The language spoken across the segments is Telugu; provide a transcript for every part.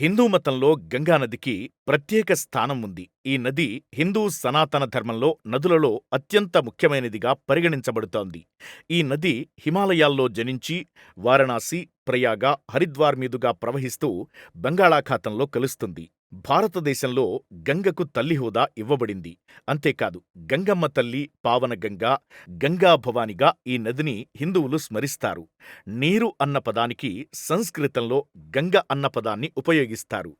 హిందూ మతంలో గంగానదికి ప్రత్యేక స్థానం ఉంది. ఈ నది హిందూ సనాతన ధర్మంలో నదులలో అత్యంత ముఖ్యమైనదిగా పరిగణించబడుతోంది. ఈ నది హిమాలయాల్లో జనించి వారణాసి, ప్రయాగ, హరిద్వార్ మీదుగా ప్రవహిస్తూ బంగాళాఖాతంలో కలుస్తుంది. భారతదేశంలో గంగకు తల్లి హోదా ఇవ్వబడింది. అంతేకాదు గంగమ్మ తల్లి, పావనగంగా, గంగా భవానిగా ఈ నదిని హిందువులు స్మరిస్తారు. నీరు అన్న పదానికి సంస్కృతంలో గంగ అన్న పదాన్ని ఉపయోగిస్తారు.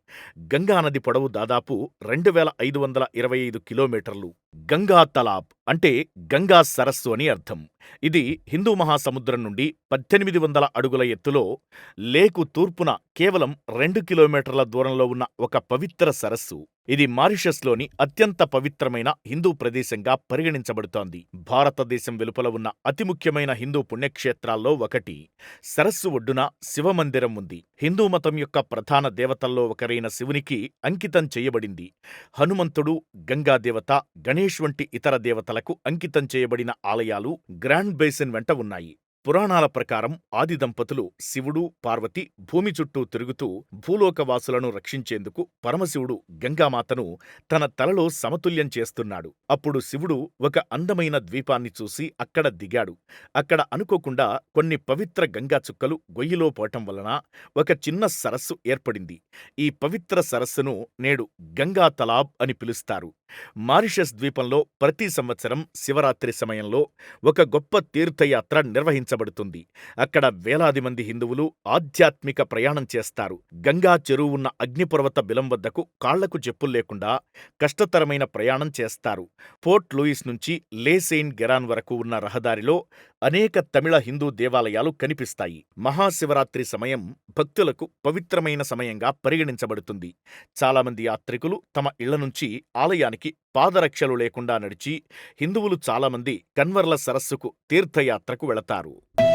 గంగానది పొడవు దాదాపు రెండు వేల ఐదు వందల ఇరవై ఐదు కిలోమీటర్లు. గంగా తలాబ్ అంటే గంగా సరస్సు అని అర్థం. ఇది హిందూ మహాసముద్రం నుండి పద్దెనిమిది వందల అడుగుల ఎత్తులో, లేకు తూర్పున కేవలం రెండు కిలోమీటర్ల దూరంలో ఉన్న ఒక పవిత్ర సరస్సు. ఇది మారిషస్లోని అత్యంత పవిత్రమైన హిందూ ప్రదేశంగా పరిగణించబడుతోంది. భారతదేశం వెలుపల ఉన్న అతి ముఖ్యమైన హిందూ పుణ్యక్షేత్రాల్లో ఒకటి. సరస్సు ఒడ్డున శివమందిరం ఉంది. హిందూ మతం యొక్క ప్రధాన దేవతల్లో ఒకరైన శివునికి అంకితం చేయబడింది. హనుమంతుడు, గంగాదేవత, గణేష్ వంటి ఇతర దేవతలకు అంకితం చేయబడిన ఆలయాలు గ్రాండ్ బేసిన్ వెంట ఉన్నాయి. పురాణాల ప్రకారం ఆది దంపతులు శివుడు, పార్వతి భూమి చుట్టూ తిరుగుతూ భూలోకవాసులను రక్షించేందుకు పరమశివుడు గంగామాతను తన తలలో సమతుల్యం చేస్తున్నాడు. అప్పుడు శివుడు ఒక అందమైన ద్వీపాన్ని చూసి అక్కడ దిగాడు. అక్కడ అనుకోకుండా కొన్ని పవిత్ర గంగా చుక్కలు గొయ్యిలో పోవటం వలన ఒక చిన్న సరస్సు ఏర్పడింది. ఈ పవిత్ర సరస్సును నేడు గంగా తలాబ్ అని పిలుస్తారు. మారిషస్ ద్వీపంలో ప్రతి సంవత్సరం శివరాత్రి సమయంలో ఒక గొప్ప తీర్థయాత్ర నిర్వహించబడుతుంది. అక్కడ వేలాది మంది హిందువులు ఆధ్యాత్మిక ప్రయాణం చేస్తారు. గంగా చెరువు ఉన్న అగ్నిపర్వత బిలం వద్దకు కాళ్ళకు చెప్పుల్లేకుండా కష్టతరమైన ప్రయాణం చేస్తారు. పోర్ట్ లూయిస్ నుంచి లే గెరాన్ వరకు ఉన్న రహదారిలో అనేక తమిళ హిందూ దేవాలయాలు కనిపిస్తాయి. మహాశివరాత్రి సమయం భక్తులకు పవిత్రమైన సమయంగా పరిగణించబడుతుంది. చాలామంది యాత్రికులు తమ ఇళ్ళ నుంచి ఆలయానికి పాదరక్షలు లేకుండా నడిచి హిందువులు చాలామంది కన్వర్ల సరస్సుకు తీర్థయాత్రకు వెళతారు.